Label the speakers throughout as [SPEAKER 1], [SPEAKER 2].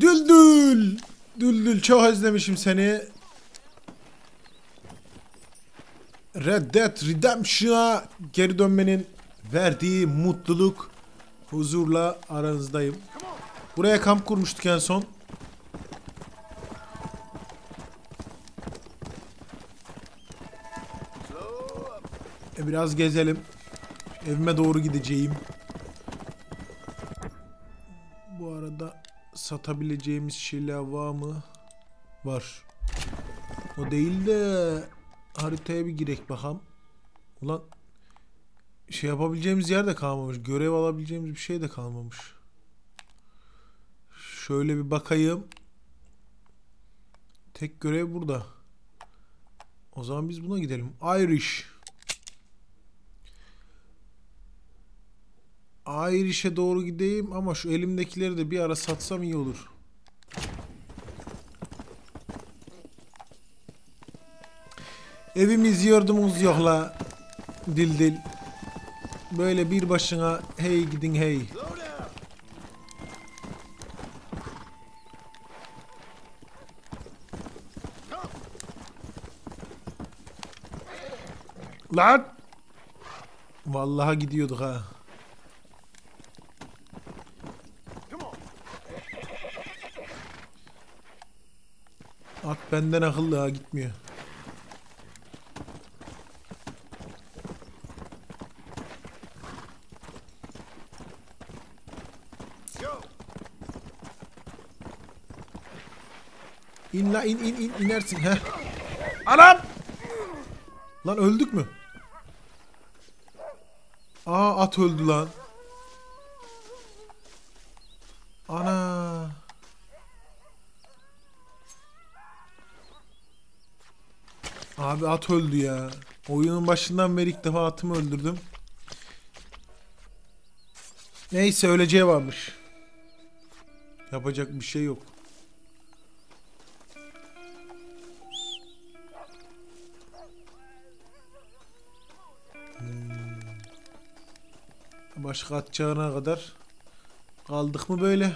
[SPEAKER 1] Düldül. Düldül çok özlemişim seni. Red Dead Redemption'a geri dönmenin verdiği mutluluk, huzurla aranızdayım. Buraya kamp kurmuştuk en son. E, biraz gezelim. Evime doğru gideceğim. Satabileceğimiz şeyler var mı? Var. O değil de haritaya bir girek bakalım. Ulan şey yapabileceğimiz yer de kalmamış. Görev alabileceğimiz bir şey de kalmamış. Şöyle bir bakayım. Tek görev burada. O zaman biz buna gidelim. Irish. Irish'e doğru gideyim ama şu elimdekileri de bir ara satsam iyi olur. Evimiz yurdumuz yok la. Dil dil. Böyle bir başına hey gidin hey. Lan! Vallahi gidiyorduk ha. Benden akıllı ha gitmiyor. İn la in in in inersin he. Anam! Lan öldük mü? Aa at öldü lan. Ana. Abi at öldü ya. Oyunun başından beri ilk defa atımı öldürdüm. Neyse öleceği varmış. Yapacak bir şey yok. Hmm. Başka atacağına kadar kaldık mı böyle?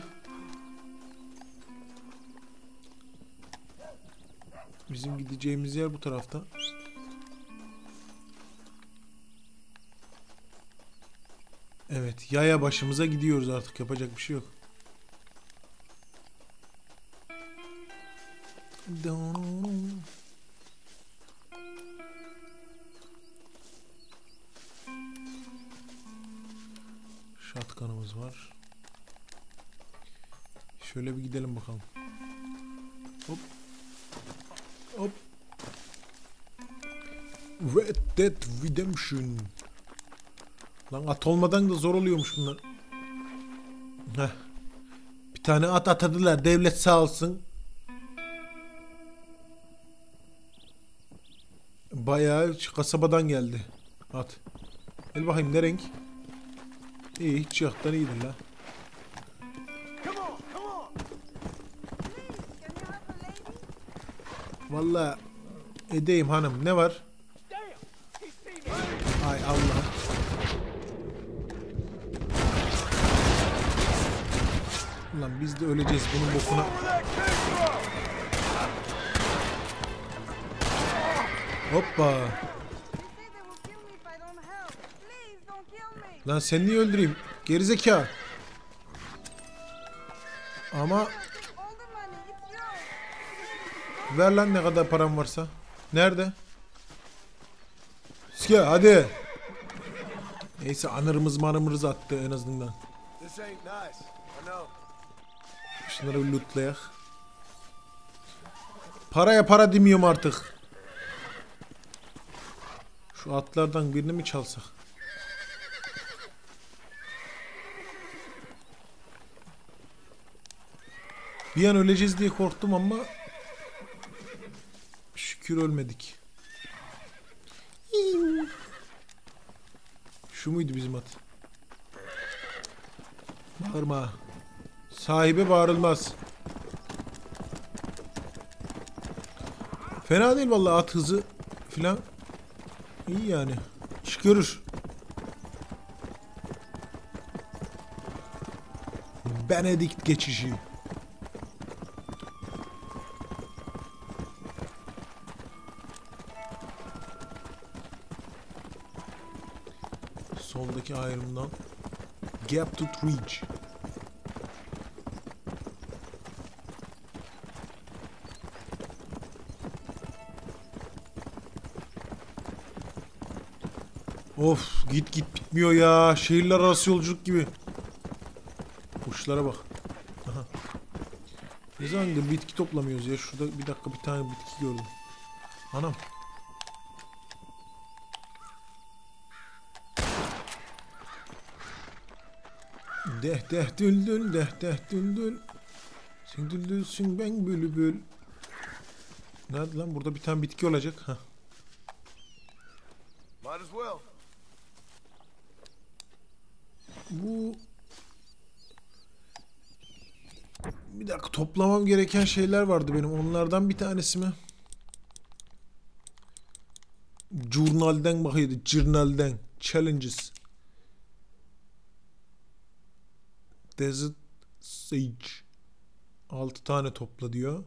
[SPEAKER 1] Bizim gideceğimiz yer bu tarafta. Evet, yaya başımıza gidiyoruz artık. Yapacak bir şey yok. Şatkanımız var. Şöyle bir gidelim bakalım. Hop. Red Dead Redemption. Lan at olmadan da zor oluyormuş bunlar. Heh. Bir tane at atadılar. Devlet sağ olsun. Bayağı kasabadan geldi. At. Gel bakayım ne renk? İyi hiç yoktan iyidir la. Vallahi edeyim hanım. Ne var? Ulan biz de öleceğiz bunun bokuna. Hoppa. Lan sen niye öldüreyim? Gerizekalı. Ama ver lan ne kadar param varsa. Nerede? Ske hadi. Neyse anırımız manımız attı en azından.
[SPEAKER 2] This ain't nice. I know.
[SPEAKER 1] Şunları bir lootlayak. Paraya para demiyorum artık. Şu atlardan birini mi çalsak? Bir an öleceğiz diye korktum ama şükür ölmedik. Şu muydu bizim at? Bağırma. Sahibe bağırılmaz. Fena değil vallahi at hızı filan. İyi yani. İş görür. Benedict geçişi. Soldaki ayrımdan. Gap to reach. Of git git bitmiyor ya. Şehirler arası yolculuk gibi. Kuşlara bak. Ne zamandır bitki toplamıyoruz ya. Şurada bir dakika bir tane bitki gördüm. Anam. Deh deh düldül deh deh düldül. Sen düldülsün ben bülbül. Nerede lan? Burada bir tane bitki olacak. Hah.
[SPEAKER 2] Might as well.
[SPEAKER 1] Bu toplamam gereken şeyler vardı benim. Onlardan bir tanesi mi? Jurnalden bakıyordu. Jurnalden. Challenges. Desert Sage. 6 tane topla diyor.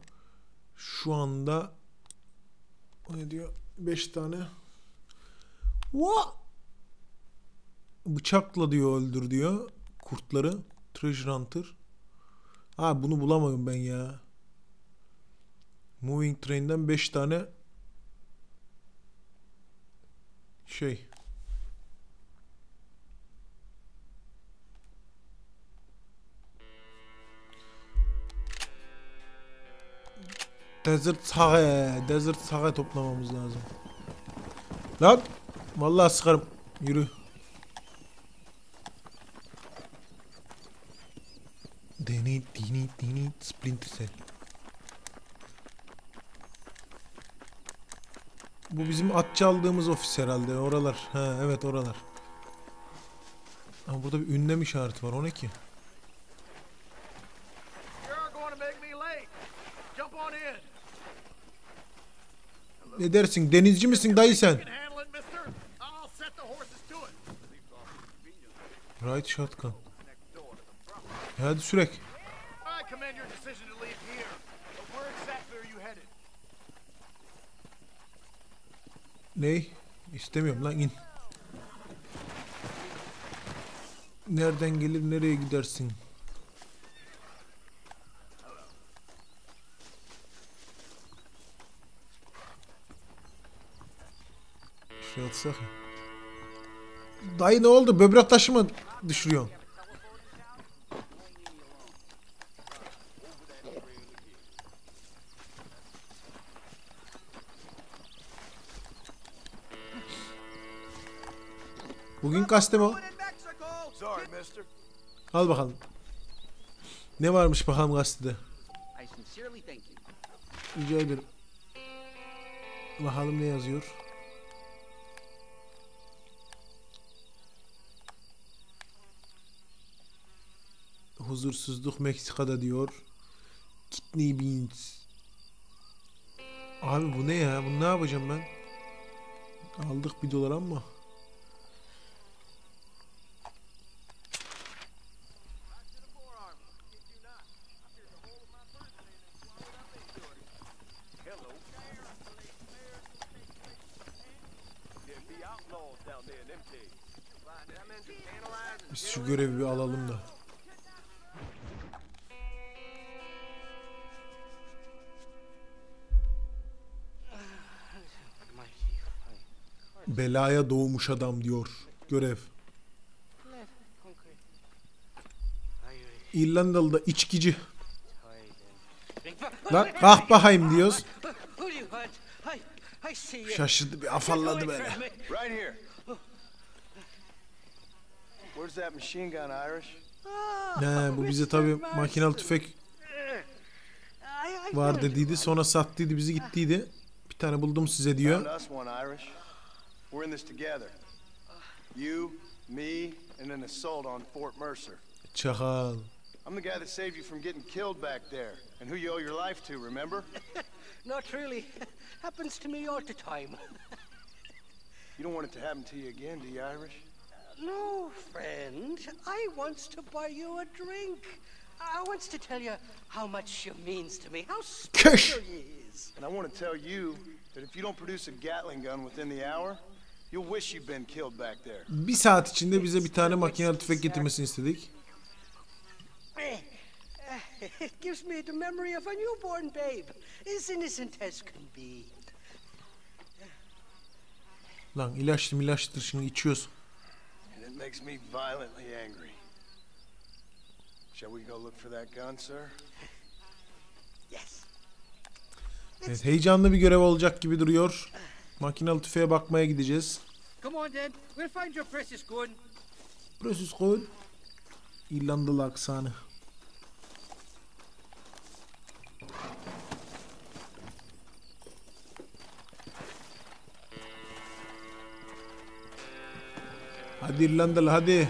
[SPEAKER 1] Şu anda o ne diyor? 5 tane. What? Bıçakla diyor öldür diyor. Kurtları. Treasure Hunter. Ha bunu bulamadım ben ya. Moving Train'den 5 tane şey. Desert Sage. Desert Sage toplamamız lazım. Lan! Vallahi sıkarım. Yürü. Dini dini dini Splinter Cell. Bu bizim at çaldığımız ofis herhalde. Oralar. Ha evet oralar. Ama burada bir ünlem işareti var. O ne ki?
[SPEAKER 2] You're going to make me late. Jump on in.
[SPEAKER 1] Ne dersin? Denizci misin dayı sen?
[SPEAKER 2] You can
[SPEAKER 1] hadi sürek. Ney? İstemiyorum lan in. Nereden gelir nereye gidersin? Şey atsak ya. Dayı ne oldu? Böbrek taşı mı düşürüyorsun? Bugün kastım o. Al bakalım. Ne varmış bakalım gazetede. Rica ederim. Bakalım ne yazıyor. Huzursuzluk Meksika'da diyor. Kidney beans. Abi bu ne ya? Bunu ne yapacağım ben? Aldık bir dolar ama. Belaya doğmuş adam diyor. Görev. İrlandalı da içkici. Lan bakayım diyoruz. Şaşırdı bir afalladı
[SPEAKER 2] Irish?
[SPEAKER 1] Ne bu bize tabi makinalı tüfek var dediydi. Sonra sattıydı bizi gittiydi. Bir tane buldum size diyor.
[SPEAKER 2] Us one, Irish. We're in this together. You, me, and an assault on Fort Mercer.
[SPEAKER 1] Çakal.
[SPEAKER 2] I'm the guy that saved you from getting killed back there, and who you owe your life to, remember?
[SPEAKER 3] Not really. Happens to me all the time.
[SPEAKER 2] You don't want it to happen to you again, do you, Irish?
[SPEAKER 3] Uh, no, friend. I wants to buy you a drink. I wants to tell you how much she means to me, how special you is.
[SPEAKER 2] And I want to tell you that if you don't produce a Gatling gun within the hour, You'll wish you'd been killed back there.
[SPEAKER 1] Bir saat içinde bize bir tane makinalı tüfek getirmesini istedik.
[SPEAKER 3] It gives me the memory of a newborn babe, as innocent as can be.
[SPEAKER 1] Lan ilaçlı milaçtır şimdi içiyoruz.
[SPEAKER 2] And it makes me violently angry. Shall we go look for that gun, sir?
[SPEAKER 3] Yes.
[SPEAKER 1] Evet heyecanlı bir görev olacak gibi duruyor. Makinalı tüfeğe bakmaya gideceğiz.
[SPEAKER 3] Come on then. We'll find your precious gun.
[SPEAKER 1] Precious Code. İrlandalı aksanı. Hadi İrlandalı hadi.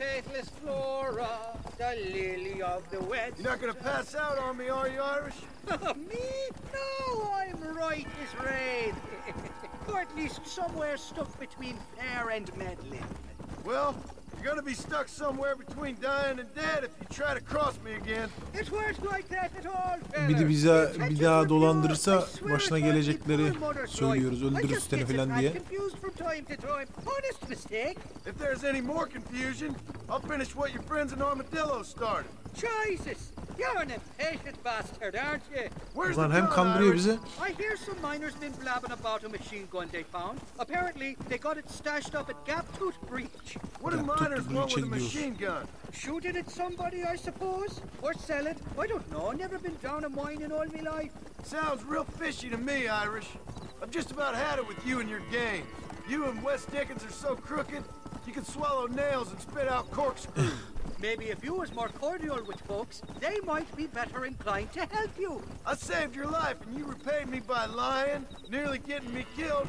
[SPEAKER 3] Faithless Flora, the lily of the west.
[SPEAKER 2] You're not gonna pass out on me, are you, Irish?
[SPEAKER 3] me? No, I'm right as rain. or at least somewhere stuck between fair and meddling.
[SPEAKER 2] Well, you're gonna be stuck somewhere between dying and dead if you try to cross me again.
[SPEAKER 3] It weren't like that at all.
[SPEAKER 1] Bir de bize bir daha dolandırırsa başına gelecekleri söylüyoruz.
[SPEAKER 3] just
[SPEAKER 1] seni falan diye.
[SPEAKER 3] confused from time to time. Honest mistake.
[SPEAKER 2] If there's any more confusion, I'll finish what your friends in Armadillo started.
[SPEAKER 3] Jesus, you're an impatient bastard, aren't you?
[SPEAKER 2] Where's
[SPEAKER 1] Ulan
[SPEAKER 2] the
[SPEAKER 1] hem
[SPEAKER 2] gun,
[SPEAKER 1] kandırıyor bizi.
[SPEAKER 3] I hear some miners been blabbing about a machine gun they found. Apparently, they got it stashed up at Gap Tooth Breach.
[SPEAKER 2] What do
[SPEAKER 1] Ya, tuttu
[SPEAKER 2] miners want with a machine gun?
[SPEAKER 3] Shoot it at somebody, I suppose? Or sell it? I don't know. I never been down a mine in all my life.
[SPEAKER 2] Sounds real fishy to me, Irish. I've just about had it with you and your game. You and Wes Dickens are so crooked, you can swallow nails and spit out corkscrews.
[SPEAKER 3] Maybe if you was more cordial with folks, they might be better inclined to help you.
[SPEAKER 2] I saved your life and you repaid me by lying, nearly getting me killed.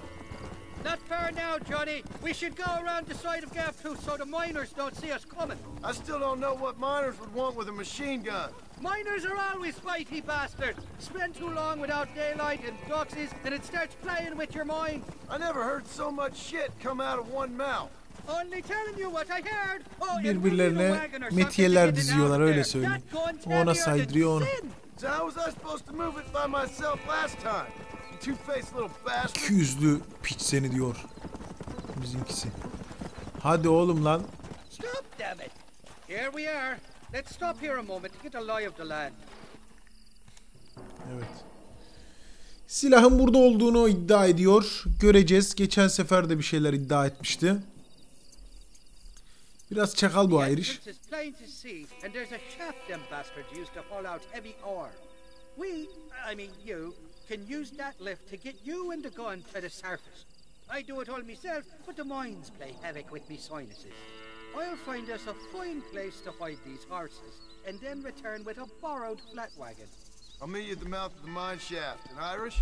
[SPEAKER 3] Not far now, Johnny. We should go around the side of Gap Tooth so the miners don't see us coming.
[SPEAKER 2] I still don't know what miners would want with a machine gun.
[SPEAKER 3] Miners are always fighty bastards. Spend too long without daylight and doxies, and it starts playing with your mind.
[SPEAKER 2] I never heard so much shit come out of one mouth.
[SPEAKER 3] Only telling you what I heard. İt will be the
[SPEAKER 1] Birbirlerine metiyeler diziyorlar öyle söyleyeyim. O ona saydırıyor onu.
[SPEAKER 3] sin.
[SPEAKER 2] So how was I supposed to move it by myself last time? You two-faced little bastard.
[SPEAKER 1] İki yüzlü piç seni diyor. Bizimkisi. Hadi oğlum lan.
[SPEAKER 3] Stop, damn it. Here we are. Let's stop here a moment to get a lie of the land.
[SPEAKER 1] Evet. Silahın burada olduğunu iddia ediyor. Göreceğiz. Geçen sefer de bir şeyler iddia etmişti. Biraz çakal bu
[SPEAKER 3] The
[SPEAKER 1] Irish.
[SPEAKER 3] entrance is plain to see, and there's a shaft them bastards used to haul out heavy ore. We, I mean you, can use that lift to get you and the gun to the surface. I do it all myself, but the mines play havoc with me sinuses. I'll find us a fine place to hide these horses, and then return with a borrowed flat wagon.
[SPEAKER 2] I'll meet you at the mouth of the mine shaft. And Irish,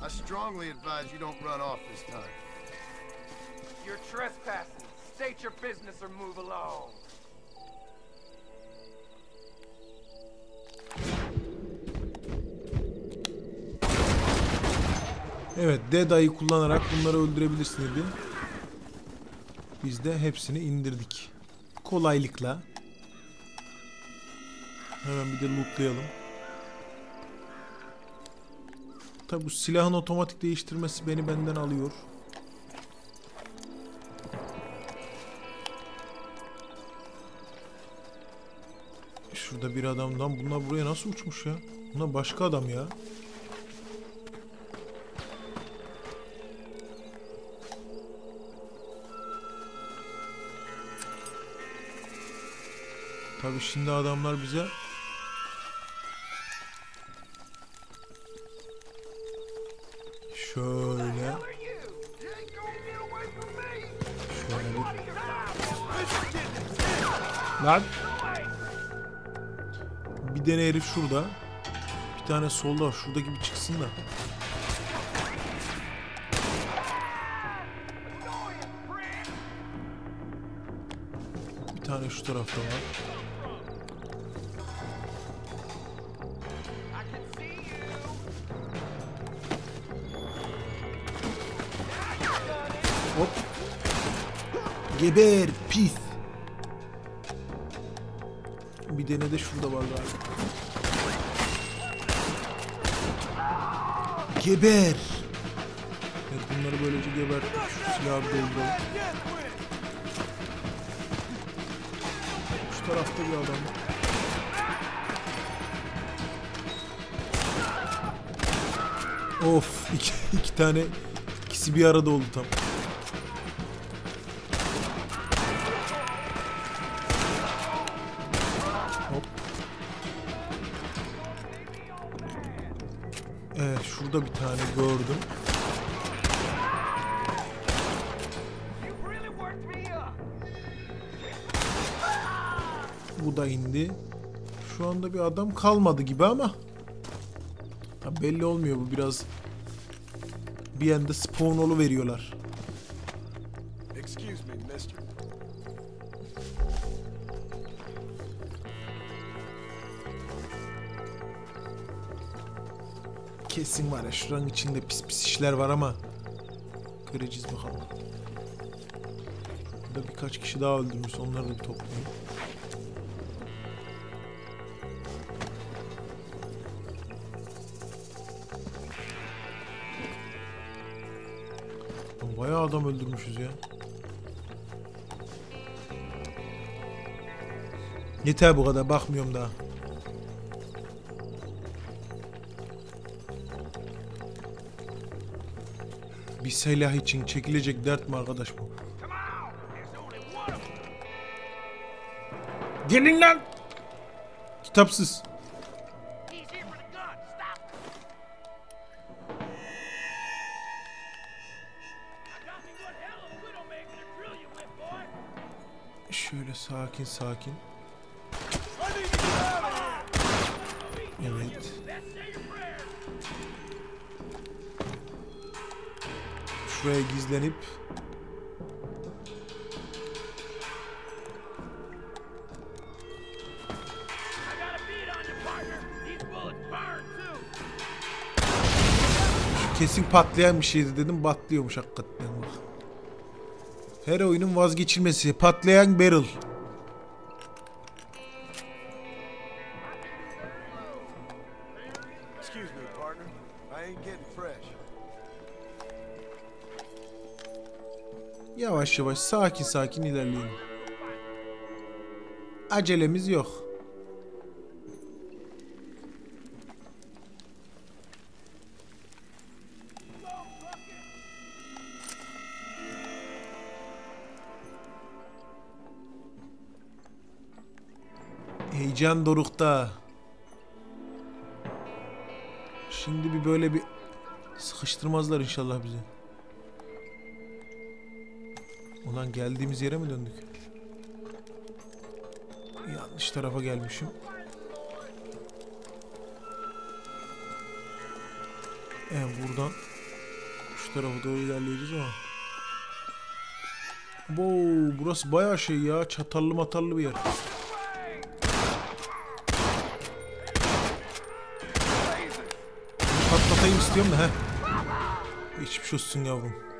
[SPEAKER 2] I strongly advise you don't run off this time.
[SPEAKER 4] You're trespassing. State your business or move along.
[SPEAKER 1] Evet Dead Eye'ı kullanarak bunları öldürebilirsin dedi. Biz de hepsini indirdik. Kolaylıkla. Hemen bir de lootlayalım. Tabi bu silahın otomatik değiştirmesi beni benden alıyor. Şurada bir adamdan bunlar buraya nasıl uçmuş ya? Bunlar başka adam ya. Tabi şimdi adamlar bize şöyle şöyle lan bir tane herif şurada bir tane solda şuradaki bir çıksın da bir tane şu tarafta var Hop. Geber pis. Bir tane de şurada var galiba. Geber. Evet bunları böylece geber. Bir dolduralım. Şu tarafta bir adam. Of iki, iki tane ikisi bir arada oldu tam. Evet şurada bir tane gördüm. Bu da indi. Şu anda bir adam kalmadı gibi ama. Tabi belli olmuyor bu biraz. Bir anda spawn veriyorlar. Kesin var ya şuranın içinde pis pis işler var ama. Göreceğiz bakalım. Burada birkaç kişi daha öldürmüş. Onları da bir toplayayım. Bayağı adam öldürmüşüz ya. Yeter bu kadar bakmıyorum daha. Bir silah için çekilecek dert mi arkadaş bu? Gelin lan! Kitapsız.
[SPEAKER 4] He's here for burn too.
[SPEAKER 1] şu kesin patlayan bir şeydi dedim patlıyormuş hakikaten. Her oyunun vazgeçilmesi patlayan barrel. Yavaş yavaş sakin sakin ilerleyelim. Acelemiz yok. Heyecan dorukta. Şimdi bir böyle bir sıkıştırmazlar inşallah bizi. Ulan geldiğimiz yere mi döndük? Yanlış tarafa gelmişim. Evet buradan şu tarafa doğru ilerleyeceğiz ama. Bo, burası bayağı şey ya. Çatallı matallı bir yer. Patlatayım istiyorum da he. Geçmiş olsun yavrum.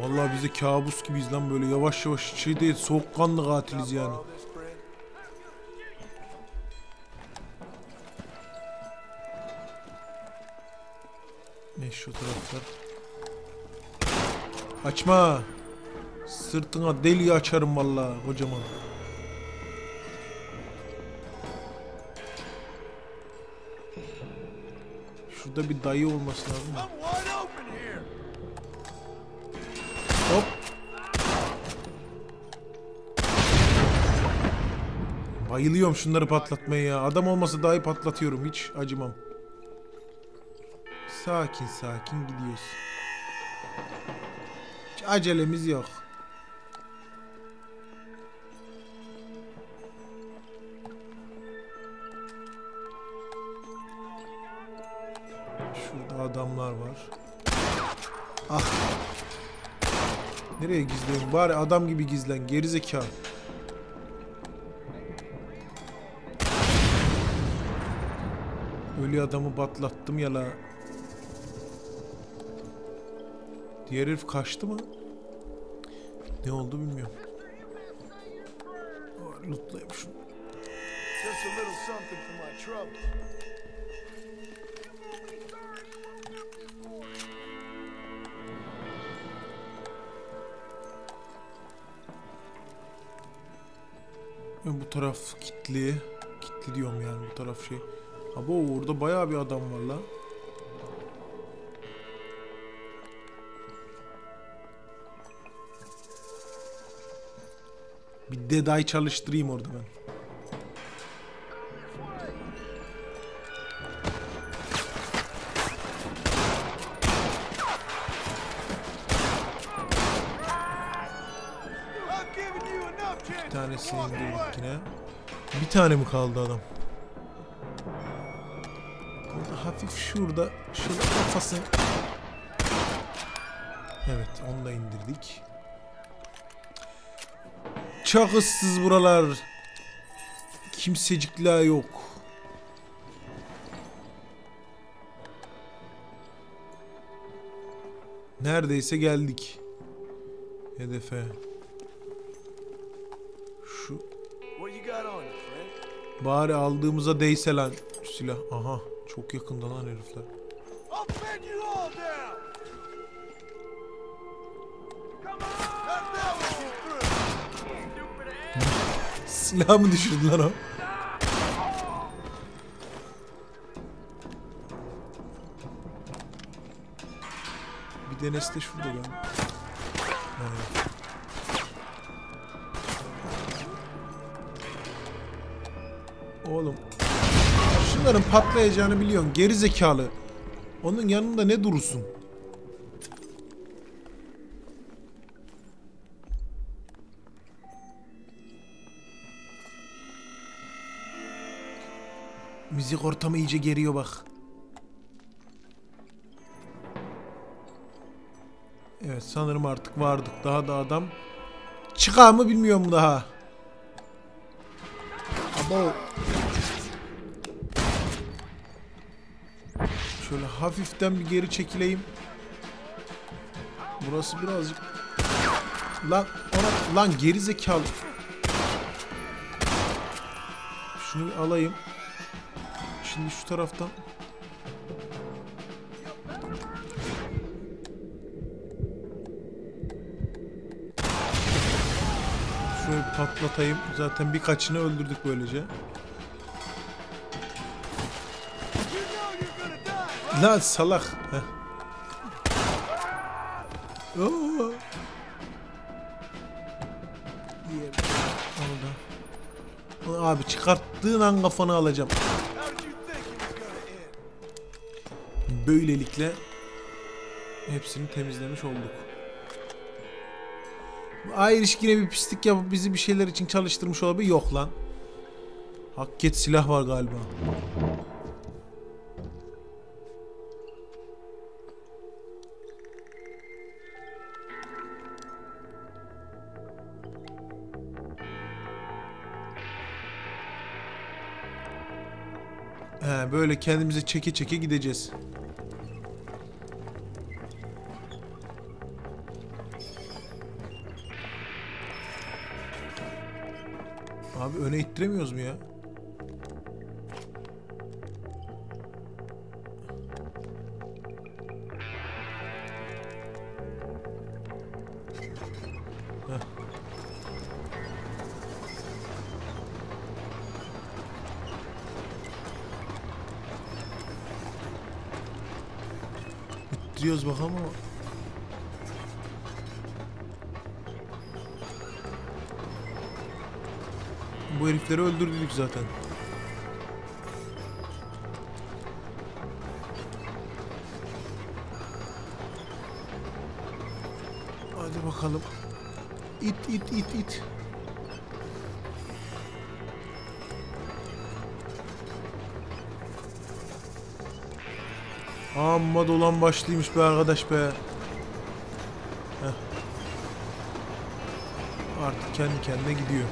[SPEAKER 1] Vallahi biz de kabus gibiyiz lan böyle yavaş yavaş şey değil soğukkanlı katiliz yani. Ne şu taraflar? Açma. Sırtına deli açarım vallahi kocaman. Şurada bir dayı olması lazım. Hop. Bayılıyorum şunları patlatmaya ya. Adam olmasa dahi patlatıyorum. Hiç acımam. Sakin sakin gidiyoruz. Hiç acelemiz yok. Şurada adamlar var. Ah. Nereye gizleyeyim? Bari adam gibi gizlen. Gerizekalı. Ölü adamı batlattım ya la. Diğer herif kaçtı mı? Ne oldu bilmiyorum. lootlayayım şunu.
[SPEAKER 2] Just a little something for my trouble.
[SPEAKER 1] Bu taraf kilitli. Kilitli diyorum yani bu taraf şey. Abo orada bayağı bir adam var la. Bir Deadeye çalıştırayım orada ben. Yine. Bir tane mi kaldı adam? Burada hafif şurada şöyle kafasını... Evet onu da indirdik. Çok ıssız buralar. Kimsecikler yok. Neredeyse geldik. Hedefe. Şu
[SPEAKER 2] What you got on you, friend?
[SPEAKER 1] Bari aldığımıza değse lan şu silah. Aha çok yakında lan herifler.
[SPEAKER 2] I'll bend you all down. Come on. That, that was you through.
[SPEAKER 1] Silah mı düşürdü lan o? Bir denesi de şurada lan. Oğlum. Şunların patlayacağını biliyorsun. Geri zekalı. Onun yanında ne durursun? Müzik ortamı iyice geriyor bak. Evet sanırım artık vardık. Daha da adam çıkar mı bilmiyorum daha. Abo. Şöyle hafiften bir geri çekileyim. Burası birazcık Lan ona lan geri zekalı. Şunu bir alayım. Şimdi şu taraftan Şöyle patlatayım. Zaten birkaçını öldürdük böylece. Lan salak. Abi çıkarttığın an kafanı alacağım. Böylelikle hepsini temizlemiş olduk. Irish yine bir pislik yapıp bizi bir şeyler için çalıştırmış olabilir. Yok lan. Hakket silah var galiba. Böyle kendimizi çeke çeke gideceğiz. Abi öne ittiremiyoruz mu ya? Bakalım ama Bu herifleri öldürdük zaten. Hadi bakalım. İt it it it. Amma dolan başlıymış be arkadaş be. Heh. Artık kendi kendine gidiyor.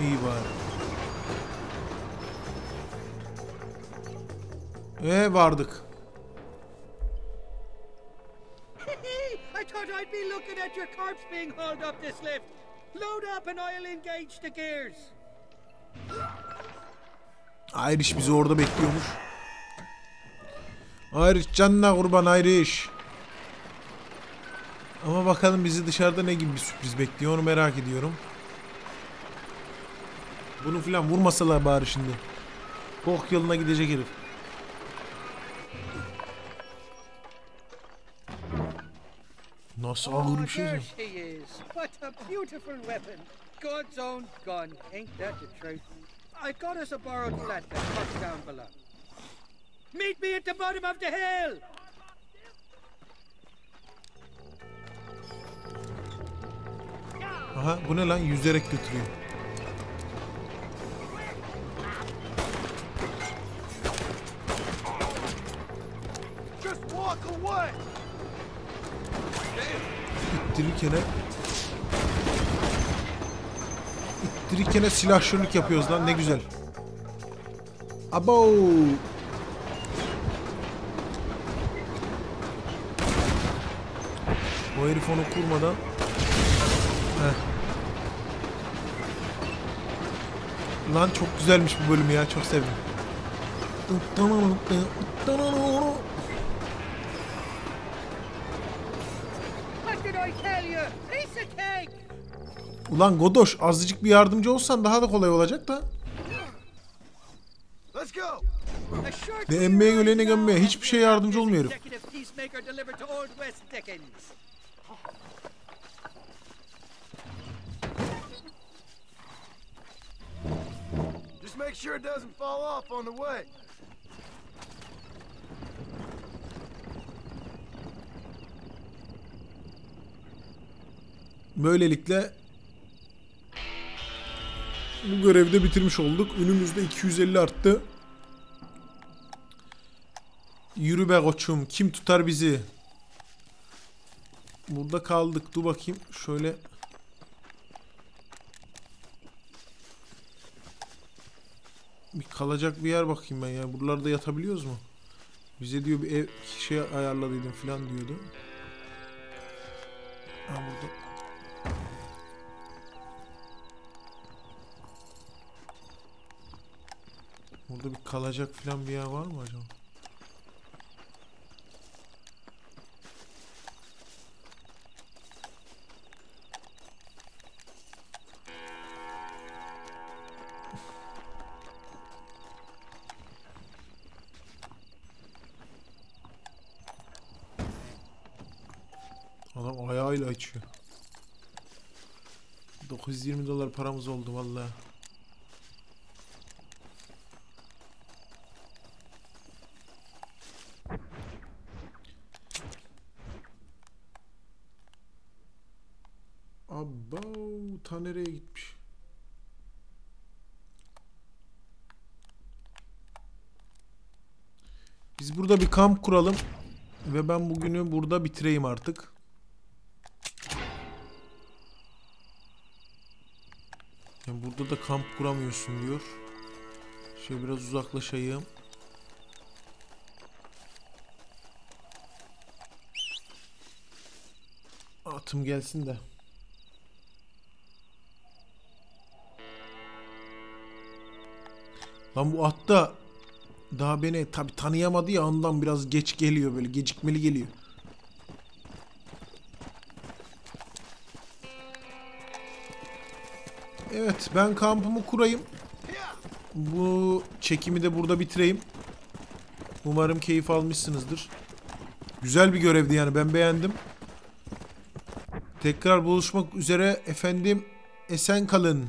[SPEAKER 1] İyi bari. Ee vardık.
[SPEAKER 3] I thought I'd be looking at your corpse being hauled up this lift. Load up and I'll engage the gears.
[SPEAKER 1] Irish bizi orada bekliyormuş. Irish canına kurban Irish. Ama bakalım bizi dışarıda ne gibi bir sürpriz bekliyor onu merak ediyorum. Bunu filan vurmasalar bari şimdi. Bok yoluna gidecek herif. Nasıl ağır bir şey.
[SPEAKER 3] God's own gun. Ain't that the truth? I got us a borrowed flat that tucked down below. Meet me at the bottom of the hill.
[SPEAKER 1] Aha bu ne lan yüzerek götürüyor.
[SPEAKER 2] Just walk
[SPEAKER 1] İttirirkene silahşörlük yapıyoruz lan ne güzel. Abo. O herif onu kurmadan Heh. Lan çok güzelmiş bu bölüm ya çok sevdim. Ulan Godoş azıcık bir yardımcı olsan daha da kolay olacak da.
[SPEAKER 2] Let's go!
[SPEAKER 3] A short
[SPEAKER 1] Ne
[SPEAKER 3] few
[SPEAKER 1] emmeye
[SPEAKER 3] rides
[SPEAKER 1] gölene
[SPEAKER 3] now
[SPEAKER 1] gömmeye hiçbir
[SPEAKER 3] have
[SPEAKER 1] yardımcı olmuyor herif.
[SPEAKER 2] make sure it doesn't fall off on the way.
[SPEAKER 1] Böylelikle bu görevi de bitirmiş olduk. Önümüzde 250 arttı. Yürü be koçum. Kim tutar bizi? Burada kaldık. Dur bakayım. Şöyle. Bir kalacak bir yer bakayım ben ya. Buralarda yatabiliyoruz mu? Bize diyor bir ev şey ayarladıydım falan diyordu. Ha burada. Burada bir kalacak falan bir yer var mı acaba? Adam ayağıyla açıyor. 920 dolar paramız oldu vallahi. Abo ta nereye gitmiş? Biz burada bir kamp kuralım ve ben bugünü burada bitireyim artık. Yani burada da kamp kuramıyorsun diyor. Şöyle biraz uzaklaşayım. Atım gelsin de. Lan bu at da daha beni tabi tanıyamadı ya ondan biraz geç geliyor böyle gecikmeli geliyor. Evet ben kampımı kurayım. Bu çekimi de burada bitireyim. Umarım keyif almışsınızdır. Güzel bir görevdi yani ben beğendim. Tekrar buluşmak üzere efendim. Esen kalın.